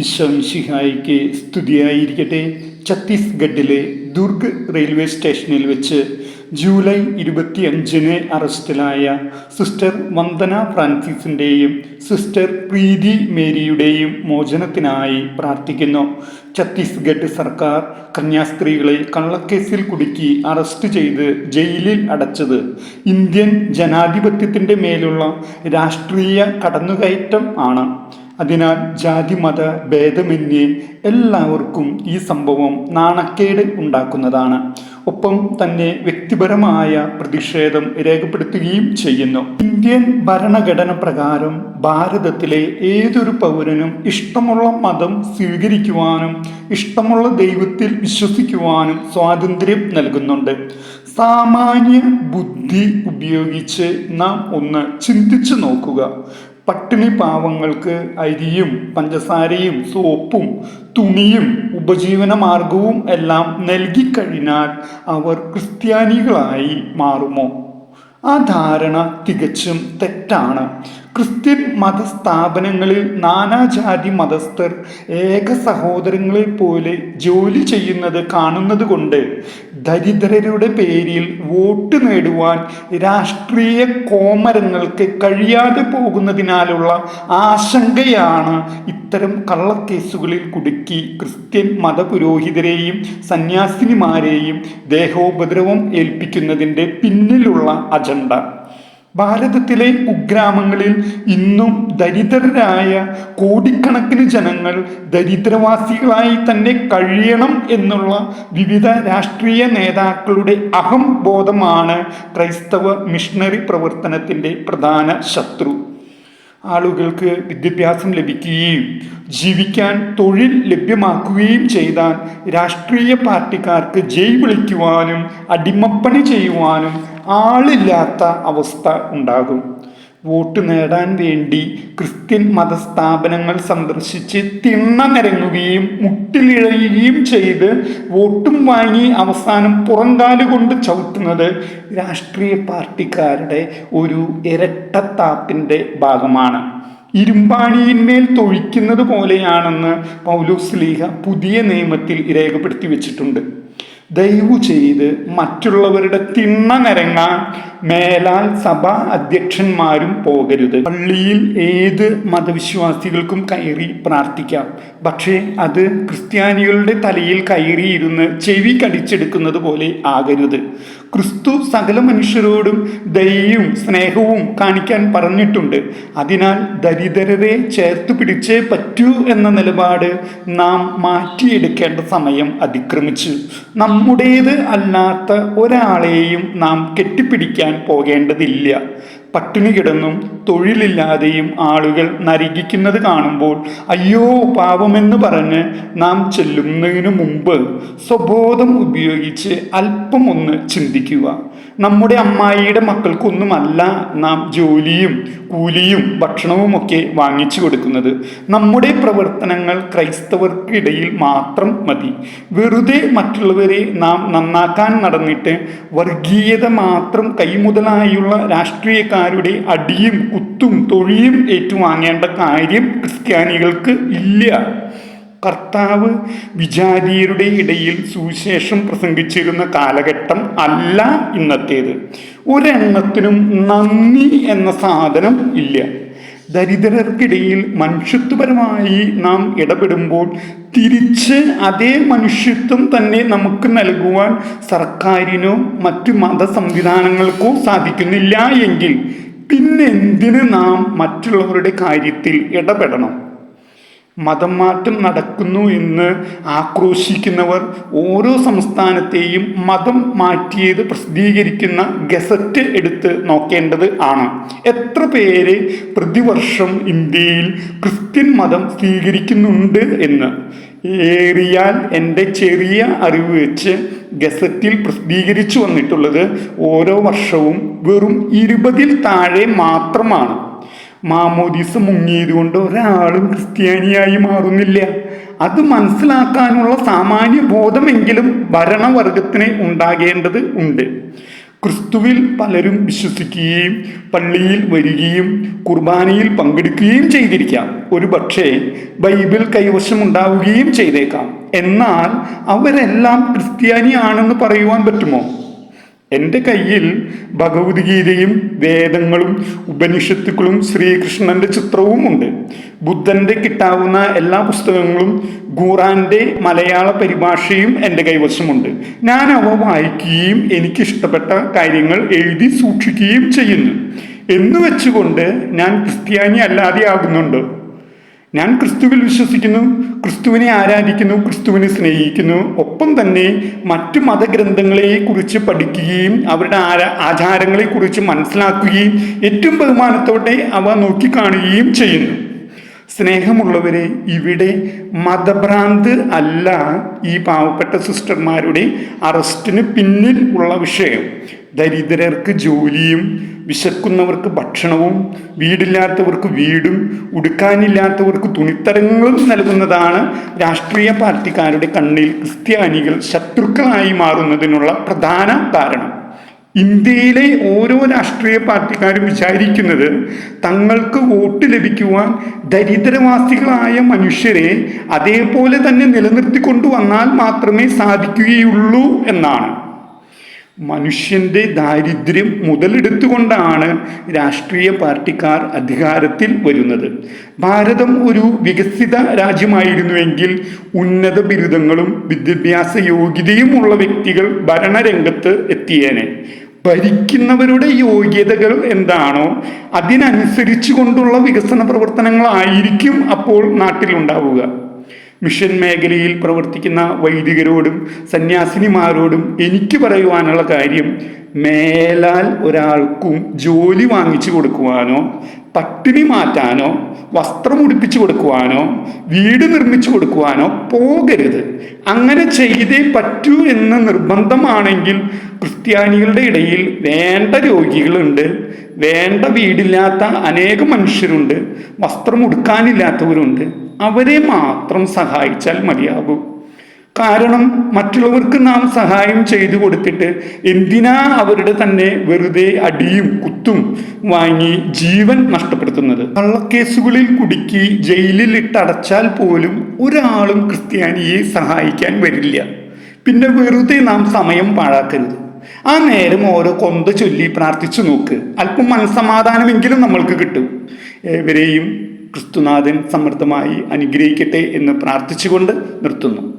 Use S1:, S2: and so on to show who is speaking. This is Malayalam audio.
S1: ഈശോമിശിഹായിക്ക് സ്തുതിയായിരിക്കട്ടെ. ഛത്തീസ്ഗഡിലെ ദുർഗ് റെയിൽവേ സ്റ്റേഷനിൽ വെച്ച് ജൂലൈ ഇരുപത്തിയഞ്ചിന് അറസ്റ്റിലായ സിസ്റ്റർ വന്ദന ഫ്രാൻസിസിന്റെയും സിസ്റ്റർ പ്രീതി മേരിയുടെയും മോചനത്തിനായി പ്രാർത്ഥിക്കുന്നു. ഛത്തീസ്ഗഡ് സർക്കാർ കന്യാസ്ത്രീകളെ കള്ളക്കേസിൽ കുടുക്കി അറസ്റ്റ് ചെയ്ത് ജയിലിൽ അടച്ചത്. ഇന്ത്യൻ ജനാധിപത്യത്തിന്റെ മേലുള്ള രാഷ്ട്രീയ കടന്നുകയറ്റം ആണ്. അതിനാൽ ജാതി മത ഭേദമന്യേ എല്ലാവർക്കും ഈ സംഭവം നാണക്കേട് ഉണ്ടാക്കുന്നതാണ്. ഒപ്പം തന്നെ വ്യക്തിപരമായ പ്രതിഷേധം രേഖപ്പെടുത്തുകയും ചെയ്യുന്നു. ഇന്ത്യൻ ഭരണഘടന പ്രകാരം ഭാരതത്തിലെ ഏതൊരു പൗരനും ഇഷ്ടമുള്ള മതം സ്വീകരിക്കുവാനും ഇഷ്ടമുള്ള ദൈവത്തിൽ വിശ്വസിക്കുവാനും സ്വാതന്ത്ര്യം നൽകുന്നുണ്ട്. സാമാന്യ ബുദ്ധി ഉപയോഗിച്ച് നാം ഒന്ന് ചിന്തിച്ചു നോക്കുക. പട്ടിണി പാവങ്ങൾക്ക് അരിയും പഞ്ചസാരയും സോപ്പും തുണിയും ഉപജീവന മാർഗവും എല്ലാം നൽകിക്കഴിഞ്ഞാൽ അവർ ക്രിസ്ത്യാനികളായി മാറുമോ? ആ ധാരണ തികച്ചും തെറ്റാണ്. ക്രിസ്ത്യൻ മതസ്ഥാപനങ്ങളിൽ നാനാജാതി മതസ്ഥർ ഏക സഹോദരങ്ങളെ പോലെ ജോലി ചെയ്യുന്നത് കാണുന്നത് കൊണ്ട് ദരിദ്രരുടെ പേരിൽ വോട്ട് നേടുവാൻ രാഷ്ട്രീയ കോമരങ്ങൾക്ക് കഴിയാതെ പോകുന്നതിനാലുള്ള ആശങ്കയാണ് ഇത്തരം കള്ളക്കേസുകളിൽ കുടുക്കി ക്രിസ്ത്യൻ മതപുരോഹിതരെയും സന്യാസിനിമാരെയും ദേഹോപദ്രവം ഏൽപ്പിക്കുന്നതിന്റെ പിന്നിലുള്ള അജണ്ട. ഭാരതത്തിലെ കുഗ്രാമങ്ങളിൽ ഇന്നും ദരിദ്രരായ കോടിക്കണക്കിന് ജനങ്ങൾ ദരിദ്രവാസികളായി തന്നെ കഴിയണം എന്നുള്ള വിവിധ രാഷ്ട്രീയ നേതാക്കളുടെ അഹംബോധമാണ് ക്രൈസ്തവ മിഷണറി പ്രവർത്തനത്തിന്റെ പ്രധാന ശത്രു. ആളുകൾക്ക് വിദ്യാഭ്യാസം ലഭിക്കുകയും ജീവിക്കാൻ തൊഴിൽ ലഭ്യമാക്കുകയും ചെയ്താൽ രാഷ്ട്രീയ പാർട്ടിക്കാർക്ക് ജയ് വിളിക്കുവാനും അടിമപ്പണി ചെയ്യുവാനും ആളില്ലാത്ത അവസ്ഥ ഉണ്ടാകും. വോട്ട് നേടാൻ വേണ്ടി ക്രിസ്ത്യൻ മതസ്ഥാപനങ്ങൾ സന്ദർശിച്ച് തിണ്ണ നിരങ്ങുകയും മുട്ടിലിഴയുകയും ചെയ്ത് വോട്ടും വാങ്ങി അവസാനം പുറങ്കാലുകൊണ്ട് ചവിട്ടുന്നത് രാഷ്ട്രീയ പാർട്ടിക്കാരുടെ ഒരു ഇരട്ടത്താപ്പിന്റെ ഭാഗമാണ്. ഇരുമ്പാണിയിന്മേൽ തൊഴിക്കുന്നത് പോലെയാണെന്ന് പൗലോസ് ലീഹ പുതിയ നിയമത്തിൽ രേഖപ്പെടുത്തി വെച്ചിട്ടുണ്ട്. ദയവു ചെയ്ത് മറ്റുള്ളവരുടെ തിണ്ണ നിരങ്ങാൻ മേലാൽ സഭാ അധ്യക്ഷന്മാരും പോകരുത്. പള്ളിയിൽ ഏത് മതവിശ്വാസികൾക്കും കയറി പ്രാർത്ഥിക്കാം. പക്ഷേ അത് ക്രിസ്ത്യാനികളുടെ തലയിൽ കയറിയിരുന്ന് ചെവി കടിച്ചെടുക്കുന്നത് പോലെ ആകരുത്. ക്രിസ്തു സകല മനുഷ്യരോടും ദയയും സ്നേഹവും കാണിക്കാൻ പറഞ്ഞിട്ടുണ്ട്. അതിനാൽ ദരിദ്രരെ ചേർത്ത് പിടിച്ചേ പറ്റൂ എന്ന നിലപാട് നാം മാറ്റിയെടുക്കേണ്ട സമയം അതിക്രമിച്ചു. നമ്മുടേത് അല്ലാത്ത ഒരാളെയും നാം കെട്ടിപ്പിടിക്കാൻ പോകേണ്ടതില്ല. പട്ടിണി കിടന്നും തൊഴിലില്ലാതെയും ആളുകൾ നരകിക്കുന്നത് കാണുമ്പോൾ അയ്യോ പാവമെന്ന് പറഞ്ഞ് നാം ചെല്ലുന്നതിന് മുമ്പ് സ്വബോധം ഉപയോഗിച്ച് അല്പം ഒന്ന് ചിന്തിക്കുക. നമ്മുടെ അമ്മായിയുടെ മക്കൾക്കൊന്നുമല്ല നാം ജോലിയും കൂലിയും ഭക്ഷണവുമൊക്കെ വാങ്ങിച്ചു കൊടുക്കുന്നത്. നമ്മുടെ പ്രവർത്തനങ്ങൾ ക്രൈസ്തവർക്കിടയിൽ മാത്രം മതി. വെറുതെ മറ്റുള്ളവരെ നാം നന്നാക്കാൻ നടന്നിട്ട് വർഗീയത മാത്രം കൈമുതലായുള്ള രാഷ്ട്രീയക്കാരുടെ അടിയും കുത്തും തൊഴിയും ഏറ്റുവാങ്ങേണ്ട കാര്യം ക്രിസ്ത്യാനികൾക്ക് ഇല്ല. കർത്താവ് വിചാരിയരുടെ ഇടയിൽ സുവിശേഷം പ്രസംഗിച്ചിരുന്ന കാലഘട്ടം അല്ല ഇന്നത്തേത്. ഒരെണ്ണത്തിനും നന്ദി എന്ന സാധനം ഇല്ല. ദരിദ്രർക്കിടയിൽ മനുഷ്യത്വപരമായി നാം ഇടപെടുമ്പോൾ തിരിച്ച് അതേ മനുഷ്യത്വം തന്നെ നമുക്ക് നൽകുവാൻ സർക്കാരിനോ മറ്റു മത സംവിധാനങ്ങൾക്കോ സാധിക്കുന്നില്ല എങ്കിൽ പിന്നെന്തിന് നാം മറ്റുള്ളവരുടെ കാര്യത്തിൽ ഇടപെടണം? മതം മാറ്റം നടക്കുന്നു എന്ന് ആക്രോശിക്കുന്നവർ ഓരോ സംസ്ഥാനത്തെയും മതം മാറ്റിയത് പ്രസിദ്ധീകരിക്കുന്ന ഗസറ്റ് എടുത്ത് നോക്കേണ്ടത് ആണ്. എത്ര പേര് പ്രതിവർഷം ഇന്ത്യയിൽ ക്രിസ്ത്യൻ മതം സ്വീകരിക്കുന്നുണ്ട് എന്ന്. ഏറിയാൽ എന്റെ ചെറിയ അറിവ് വെച്ച് ഗസറ്റിൽ പ്രസിദ്ധീകരിച്ചു വന്നിട്ടുള്ളത് ഓരോ വർഷവും വെറും ഇരുപതിൽ താഴെ മാത്രമാണ്. മാമോദീസ് മുങ്ങിയത് കൊണ്ട് ഒരാളും ക്രിസ്ത്യാനിയായി മാറുന്നില്ല. അത് മനസ്സിലാക്കാനുള്ള സാമാന്യ ബോധമെങ്കിലും ഭരണവർഗത്തിന് ഉണ്ടാകേണ്ടത് ഉണ്ട്. ക്രിസ്തുവിൽ പലരും വിശ്വസിക്കുകയും പള്ളിയിൽ വരികയും കുർബാനയിൽ പങ്കെടുക്കുകയും ചെയ്തിരിക്കാം. ഒരു പക്ഷേ ബൈബിൾ കൈവശമുണ്ടാവുകയും ചെയ്തേക്കാം. എന്നാൽ അവരെല്ലാം ക്രിസ്ത്യാനിയാണെന്ന് പറയുവാൻ പറ്റുമോ? എന്റെ കയ്യിൽ ഭഗവത്ഗീതയും വേദങ്ങളും ഉപനിഷത്തുക്കളും ശ്രീകൃഷ്ണന്റെ ചിത്രവും ഉണ്ട് ബുദ്ധന്റെ കിട്ടാവുന്ന എല്ലാ പുസ്തകങ്ങളും ഖുറാന്റെ മലയാള പരിഭാഷയും എന്റെ കൈവശമുണ്ട്. ഞാൻ അവ വായിക്കുകയും എനിക്കിഷ്ടപ്പെട്ട കാര്യങ്ങൾ എഴുതി സൂക്ഷിക്കുകയും ചെയ്യുന്നു. എന്ന് വെച്ചുകൊണ്ട് ഞാൻ ക്രിസ്ത്യാനി അല്ലാതെ ഞാൻ ക്രിസ്തുവിൽ വിശ്വസിക്കുന്നു ക്രിസ്തുവിനെ ആരാധിക്കുന്നു ക്രിസ്തുവിനെ സ്നേഹിക്കുന്നു. ഒപ്പം തന്നെ മറ്റു മതഗ്രന്ഥങ്ങളെ കുറിച്ച് പഠിക്കുകയും അവരുടെ ആചാരങ്ങളെ കുറിച്ച് മനസ്സിലാക്കുകയും ഏറ്റവും ബഹുമാനത്തോടെ അവ നോക്കിക്കാണുകയും ചെയ്യുന്നു. സ്നേഹമുള്ളവരെ ഇവിടെ മതഭ്രാന്ത് അല്ല ഈ പാവപ്പെട്ട സിസ്റ്റർമാരുടെ അറസ്റ്റിന് പിന്നിൽ ഉള്ള വിഷയം. ദരിദ്രർക്ക് ജോലിയും വിശക്കുന്നവർക്ക് ഭക്ഷണവും വീടില്ലാത്തവർക്ക് വീടും ഉടുക്കാനില്ലാത്തവർക്ക് തുണിത്തരങ്ങളും നൽകുന്നതാണ് രാഷ്ട്രീയ പാർട്ടിക്കാരുടെ കണ്ണിൽ ക്രിസ്ത്യാനികൾ ശത്രുക്കളായി മാറുന്നതിനുള്ള പ്രധാന കാരണം. ഇന്ത്യയിലെ ഓരോ രാഷ്ട്രീയ പാർട്ടിക്കാരും വിചാരിക്കുന്നത് തങ്ങൾക്ക് വോട്ട് ലഭിക്കുവാൻ ദരിദ്രവാസികളായ മനുഷ്യരെ അതേപോലെ തന്നെ നിലനിർത്തിക്കൊണ്ടുവന്നാൽ മാത്രമേ സാധിക്കുകയുള്ളൂ എന്നാണ്. മനുഷ്യന്റെ ദാരിദ്ര്യം മുതലെടുത്തുകൊണ്ടാണ് രാഷ്ട്രീയ പാർട്ടിക്കാർ അധികാരത്തിൽ വരുന്നത്. ഭാരതം ഒരു വികസിത രാജ്യമായിരുന്നുവെങ്കിൽ ഉന്നത ബിരുദങ്ങളും വിദ്യാഭ്യാസ യോഗ്യതയും ഉള്ള വ്യക്തികൾ ഭരണരംഗത്ത് എത്തിയേനെ. ഭരിക്കുന്നവരുടെ യോഗ്യതകൾ എന്താണോ അതിനനുസരിച്ചു കൊണ്ടുള്ള വികസന പ്രവർത്തനങ്ങളായിരിക്കും അപ്പോൾ നാട്ടിലുണ്ടാവുക. മിഷൻ മേഖലയിൽ പ്രവർത്തിക്കുന്ന വൈദികരോടും സന്യാസിനിമാരോടും എനിക്ക് പറയുവാനുള്ള കാര്യം മേലാൽ ഒരാൾക്കും ജോലി വാങ്ങിച്ചു കൊടുക്കുവാനോ പട്ടിണി മാറ്റാനോ വസ്ത്രം ഉടുപ്പിച്ചു കൊടുക്കുവാനോ വീട് നിർമ്മിച്ചു കൊടുക്കുവാനോ പോകരുത്. അങ്ങനെ ചെയ്തേ പറ്റൂ എന്ന് നിർബന്ധമാണെങ്കിൽ ക്രിസ്ത്യാനികളുടെ ഇടയിൽ വേണ്ട രോഗികളുണ്ട് വേണ്ട വീടില്ലാത്ത അനേകം മനുഷ്യരുണ്ട് വസ്ത്രം ഉടുക്കാനില്ലാത്തവരുണ്ട്. അവരെ മാത്രം സഹായിച്ചാൽ മതിയാകും. കാരണം മറ്റുള്ളവർക്ക് നാം സഹായം ചെയ്തു കൊടുത്തിട്ട് എന്തിനാ അവരുടെ തന്നെ വെറുതെ അടിയും കുത്തും വാങ്ങി ജീവൻ നഷ്ടപ്പെടുത്തുന്നത്? കള്ളക്കേസുകളിൽ കുടുക്കി ജയിലിൽ ഇട്ടടച്ചാൽ പോലും ഒരാളും ക്രിസ്ത്യാനിയെ സഹായിക്കാൻ വരില്ല. പിന്നെ വെറുതെ നാം സമയം പാഴാക്കരുത്. ആ നേരം ഓരോ കൊന്ത ചൊല്ലി പ്രാർത്ഥിച്ചു നോക്ക്. അല്പം മനസ്സമാധാനമെങ്കിലും നമ്മൾക്ക് കിട്ടും. ഏവരെയും ക്രിസ്തുനാഥൻ സമൃദ്ധമായി അനുഗ്രഹിക്കട്ടെ എന്ന് പ്രാർത്ഥിച്ചുകൊണ്ട് നിർത്തുന്നു.